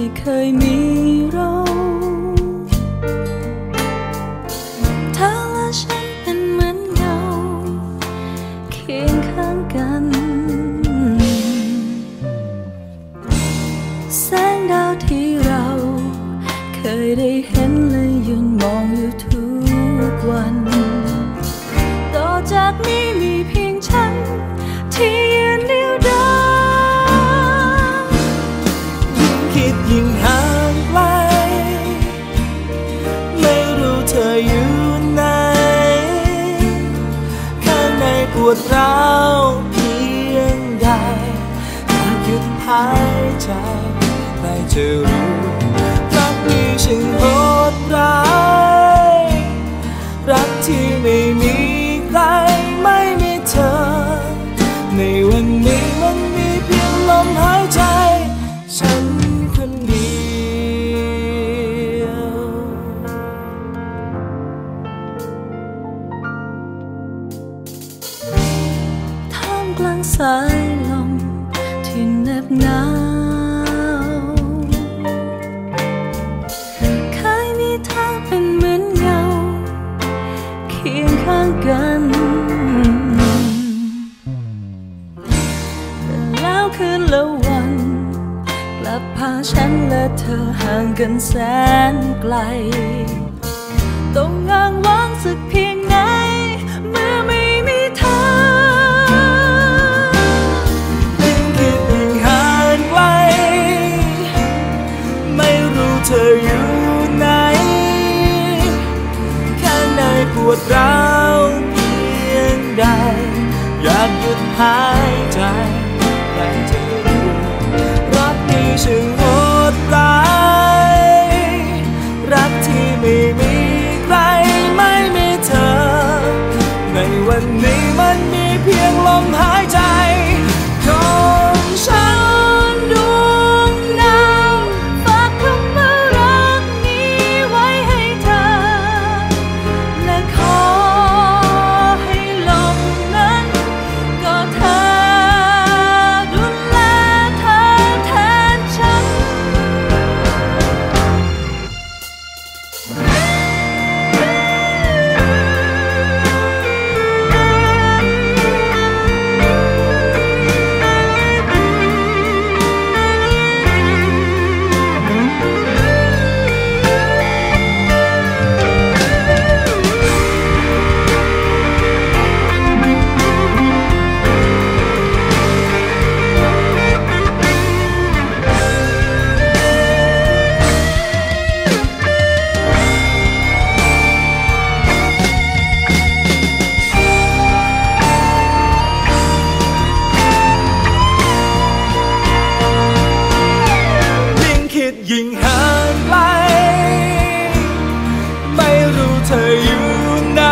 ที่เคยมีเราเธอและฉันเป็นเหมือนเงาเคียงข้างกัน แสงดาวที่เราเคยได้เห็นและยืนมองอยู่ทุกวัน ต่อจากนี้ วดร้าวเพียงใดหากหยุดหายใจไม่จะรู้รักนี้ช่างโหดร้ายรักที่ไม่มีใครไม่มีเธอใน กลางสายลมที่เหน็บหนาวเคยมีเธอเป็นเหมือนเงา เคียงข้างกันแต่แล้วคืนละวัน กลับพาฉันและเธอห่างกันแสนไกล ต้องอ้างว้าง หยุดหายใจแต่เธอรู้รักนี้ช่า ไกลไม่รู้เธออยู่ไหน